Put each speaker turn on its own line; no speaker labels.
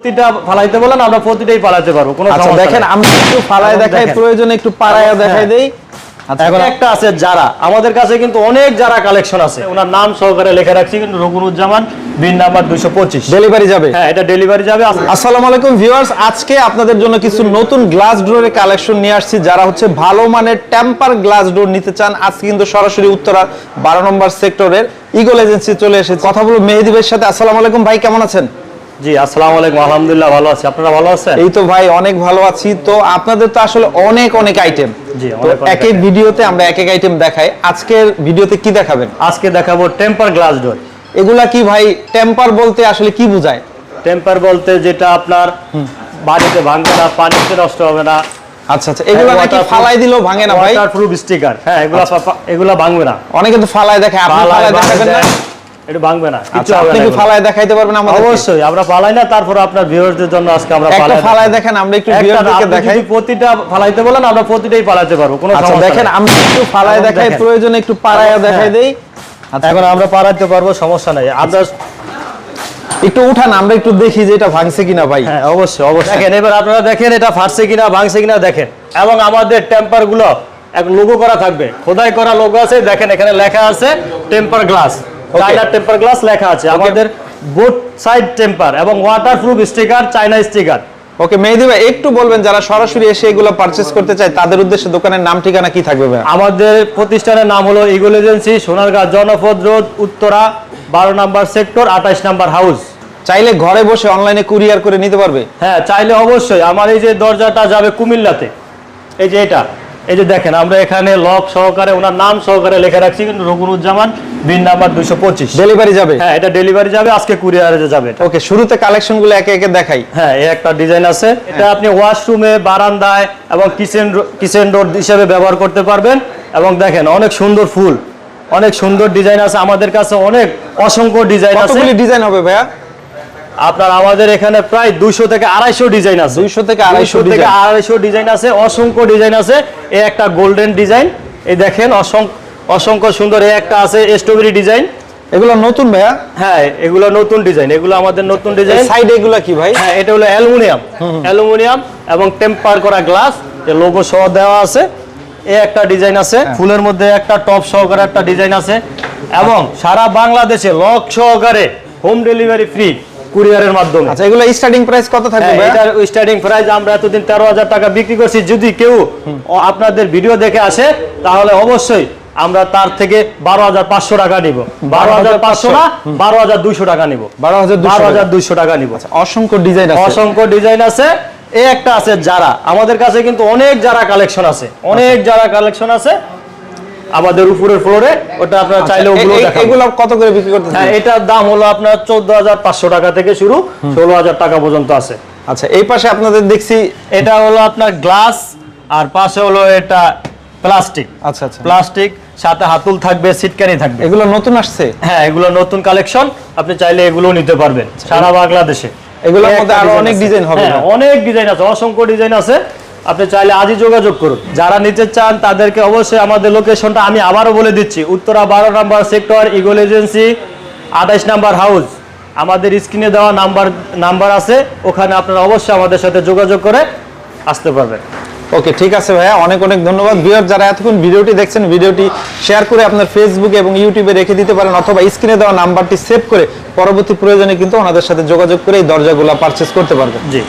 প্রতিটা ফালাইতে বলেন আমরা প্রতিটাই পারব কোনো
আচ্ছা দেখেন একটু
এখন
দেখাই প্রয়োজনে একটু পাড়ায় দেখাই দেই। আচ্ছা।
এখন একটা আছে যারা। আমাদের কাছে কিন্তু অনেক যারা কালেকশন আছে। ওনার নাম সহকারে লেখা রাখছি কিন্তু রঘুরুজ্জামান বিন নাম্বার দুইশো পঁচিশ।
ডেলিভারি যাবে।
হ্যাঁ এটা ডেলিভারি যাবে।
আসসালামু আলাইকুম ভিউয়ার্স আজকে আপনাদের জন্য কিছু নতুন গ্লাস ডোরের কালেকশন নিয়ে আসছি। যারা হচ্ছে ভালো মানের টেম্পার গ্লাস ডোর নিতে চান আজকে কিন্তু সরাসরি উত্তরা বারো নম্বর সেক্টরের ইগল এজেন্সি চলে এসেছে। কথা বলব মেহেদি ভাইয়ের সাথে। আসসালামু আলাইকুম ভাই কেমন আছেন?
জি আসসালামু আলাইকুম আলহামদুলিল্লাহ ভালো আছি। আপনারা ভালো আছেন?
এই তো ভাই অনেক ভালো আছি। তো আপনাদের তো আসলে অনেক অনেক আইটেম
জি,
এক এক ভিডিওতে আমরা এক এক আইটেম দেখাই। আজকের ভিডিওতে কি দেখাবেন?
আজকে দেখাবো টেম্পার গ্লাস ডোর
এগুলা কি ভাই টেম্পার বলতে আসলে কি বোঝায়?
টেম্পার বলতে যেটা আপনার বাড়িতে ভাঙবে না পানিতে নষ্ট হবে না।
আচ্ছা আচ্ছা। এগুলা নাকি ফালাই দিলেও ভাঙে না ভাই?
ওয়াটার প্রুফ স্টিকার হ্যাঁ এগুলা পা- এগুলা ভাঙবে না।
অনেকে তো ফালায় দেখে আপনি ফালায় দেখাবেন না?
এটা ভাঙবে না কিছু
আচ্ছা
হবে
আপনি
না
ফালায় দেখাইতে পারবেন আমাদের
অবশ্যই আমরা পালাই না তারপর আপনার ভিউয়ারদের জন্য আজকে আমরা
একটা
পালাই
ফালায় দেখেন আমরা একটু ভিউয়ারদেরকে দেখাই।
যদি প্রতিটা ফালাইতে বলেন আমরা প্রতিটাই পালাতে পারব কোনো
আচ্ছা দেখেন
নাই।
আমরা একটু ফালায় দেখাই প্রয়োজনে একটু পাড়ায়
হ্যাঁ।
দেখাই দেই। আচ্ছা।
এখন আমরা পালাতে পারব সমস্যা নাই। আদার্স
একটু উঠান আমরা একটু দেখি যে এটা ভাঙছে কিনা ভাই।
হ্যাঁ অবশ্যই অবশ্যই। দেখেন এবার আপনারা দেখেন এটা ফাটছে কিনা ভাঙছে কিনা দেখেন। এবং আমাদের টেম্পারগুলো এক লোগো করা থাকবে। খোদাই করা লোগো আছে দেখেন এখানে লেখা আছে temper glass. China temper glass লেখা আছে। আমাদের বোথ সাইড টেম্পার এবং waterproof sticker China sticker
okay Mehedi ভাই একটু বলবেন যারা সরাসরি এসে এগুলো পারচেজ করতে চায় তাদের উদ্দেশ্যে দোকানের নাম ঠিকানা কি থাকবে
আমাদের প্রতিষ্ঠানের নাম হলো ইগল এজেন্সি সোনারগাঁ জনপদ রোড উত্তরা বারো নাম্বার সেক্টর আঠাইশ নাম্বার হাউস।
চাইলে ঘরে বসে অনলাইনে কুরিয়ার করে নিতে পারবে?
হ্যাঁ চাইলে অবশ্যই। আমার এই যে দরজাটা যাবে কুমিল্লাতে। এই যে এটা। এই যে দেখেন আমরা এখানে লক সহকারে ওনার নাম সহকারে লেখা রাখছি কিন্তু রঘুরুজ্জামান বিন নাম্বার দুইশো পঁচিশ।
ডেলিভারি যাবে?
হ্যাঁ এটা ডেলিভারি যাবে আজকে কুরিয়ারে যাবে
ওকে শুরুতে কালেকশনগুলো একে একে দেখাই।
হ্যাঁ এই একটা ডিজাইন আছে। এটা আপনি ওয়াশরুমে বারান্দায় এবং কিচেন কিচেন ডোর হিসেবে ব্যবহার করতে পারবেন। এবং দেখেন অনেক সুন্দর ফুল অনেক সুন্দর ডিজাইন আছে। আমাদের কাছে অনেক অসংখ্য ডিজাইন আছে।
কতগুলি ডিজাইন হবে ভাইয়া?
আপনার আমাদের এখানে প্রায় দুইশো থেকে আড়াইশো ডিজাইন আছে।
200 থেকে
আড়াইশো থেকে আড়াইশো ডিজাইন আছে অসংখ্য ডিজাইন আছে। এ একটা গোল্ডেন ডিজাইন। এই দেখেন অসংখ্য অসংখ্য সুন্দর এ একটা আছে স্ট্রবেরি ডিজাইন।
এগুলো নতুন ভাইয়া?
হ্যাঁ এগুলো নতুন ডিজাইন। এগুলো আমাদের নতুন ডিজাইন।
সাইডে এগুলো কি ভাই?
হ্যাঁ এটা হলো অ্যালুমিনিয়াম। অ্যালুমিনিয়াম এবং টেম্পার করা গ্লাস। যে লোগো সহ দেওয়া আছে। এই একটা ডিজাইন আছে।
হ্যাঁ।
ফুলের মধ্যে একটা টপ সহকারে একটা ডিজাইন আছে। এবং সারা বাংলাদেশে লক সহকারে হোম ডেলিভারি ফ্রি। কুরিয়ারের মাধ্যমে।
আচ্ছা এগুলো স্টার্টিং প্রাইস কত থাকবে
হ্যাঁ, এটার স্টার্টিং প্রাইস আমরা এতদিন তেরো হাজার টাকা বিক্রি করছি। যদি কেউ আপনাদের ভিডিও দেখে আসে তাহলে অবশ্যই আমরা তার থেকে বারো হাজার পাঁচশো টাকা নিব। বারো হাজার পাঁচশো না বারো হাজার দুইশো টাকা নিব।
12,200
বারো হাজার দুইশো টাকা নিব।
অসংখ্য ডিজাইন
অসংখ্য ডিজাইন আছে। এই একটা আছে যারা। আমাদের কাছে কিন্তু অনেক যারা কালেকশন আছে। অনেক যারা কালেকশন আছে। আমাদের উপরের ফ্লোরে ওটা আপনারা চাইলে
এ-
ওগুলো
এগুলো কত করে বিক্রি করতেছেন?
হ্যাঁ এটার দাম হলো আপনার চোদ্দ হাজার পাঁচশো টাকা থেকে শুরু ষোলো হাজার টাকা পর্যন্ত আছে।
আচ্ছা এই পাশে আপনাদের দেখছি
এটা হলো আপনার গ্লাস আর পাশে হলো এটা প্লাস্টিক।
আচ্ছা আচ্ছা।
প্লাস্টিক সাথে হাতুল থাকবে সিটকানি থাকবে।
এগুলো নতুন আসছে?
হ্যাঁ এগুলো নতুন কালেকশন আপনি চাইলে এগুলো নিতে পারবেন সারা বাংলাদেশে।
এগুলোর মধ্যে
আরও
অনেক ডিজাইন হবে
হ্যাঁ, অনেক ডিজাইন আছে অসংখ্য ডিজাইন আছে। আপনি চাইলে আজই যোগাযোগ করুন। যারা নিতে চান তাদেরকে অবশ্যই আমাদের লোকেশনটা আমি আবারও বলে দিচ্ছি। উত্তরা বারো নাম্বার সেক্টর ইগল এজেন্সি আঠাইশ নাম্বার হাউস আমাদের স্ক্রিনে দেওয়া নাম্বার নাম্বার আছে। ওখানে আপনারা অবশ্যই আমাদের সাথে যোগাযোগ করে আসতে পারবেন।
ওকে ঠিক আছে ভাইয়া। অনেক অনেক ধন্যবাদ। ভিউয়ার যারা এতক্ষণ ভিডিওটি দেখছেন ভিডিওটি শেয়ার করে আপনার ফেসবুকে এবং ইউটিউবে রেখে দিতে পারেন অথবা স্ক্রিনে দেওয়া নাম্বারটি সেভ করে পরবর্তী প্রয়োজনে কিন্তু ওনাদের সাথে যোগাযোগ করে এই দরজাগুলো পারচেস করতে পারবেন।
জি।